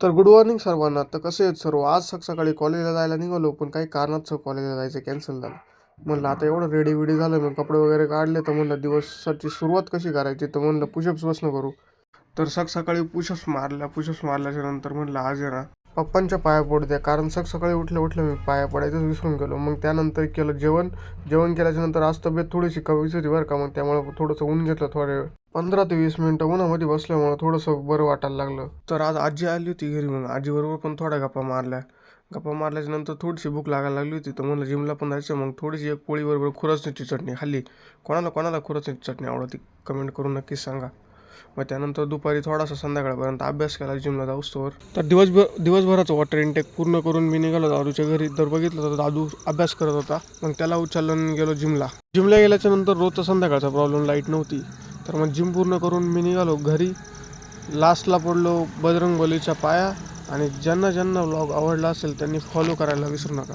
तर good morning सर्वांना. तर कसे आहेत सर्व? आज सक सकाळी कॉलेजला जायला निघालो पण काही कारणास्तव कॉलेजला जायचं कॅन्सल झालं. म्हणलं आता एवढं रेडी बिडी झालं मग कपडे वगैरे काढले तर म्हणलं दिवसाची सुरुवात कशी करायची? तर म्हणलं पुशअप्स बसणं करू. तर सक सकाळी पुशअप्स मारल्या. पुशअप्स मारल्याच्या नंतर म्हणलं आज आहे ना पप्पांच्या पाया पडू द्या कारण सक सकाळी उठल्या उठल्या मी पाया पडायचंच विसरून गेलो. मग त्यानंतर केलं जेवण. जेवण केल्याच्यानंतर आज तब्येत थोडीशी कमीच होती बरं का. मग त्यामुळे थोडंसं ऊन घेतलं थोड्या वेळ. पंधरा ते वीस मिनिटं उन्हामध्ये बसल्यामुळं थोडंसं बरं वाटायला लागलं. तर आज आजी आली होती घरी मग. आजीबरोबर पण थोड्या गप्पा मारल्या. गप्पा मारल्याच्या नंतर थोडीशी भूक लागायला लागली होती तर म्हणलं जिमला पण जायचं मग थोडीशी एक पोळीबरोबर खुरसणीची चटणी खाल्ली. कोणाला कोणाला खुरसणीची चटणी आवडती कमेंट करून नक्कीच सांगा. मग त्यानंतर दुपारी थोडासा संध्याकाळपर्यंत अभ्यास केला जिमला जाऊस्तोवर तर दिवसभर दिवसभराचं वॉटर इंटेक पूर्ण करून मी निघालो दादूच्या घरी. तर बघितलं तर दादू अभ्यास करत होता. मग त्याला उचलून गेलो जिमला. जिमला गेल्याच्यानंतर रोजचा संध्याकाळचा प्रॉब्लेम लाइट नव्हती. तर मग जिम पूर्ण करून मी निघालो. घरी लास्टला पडलो बजरंग बलीच्या पाया. आणि ज्यांना ज्यांना व्लॉग आवडला असेल त्यांनी फॉलो करायला विसरू नका.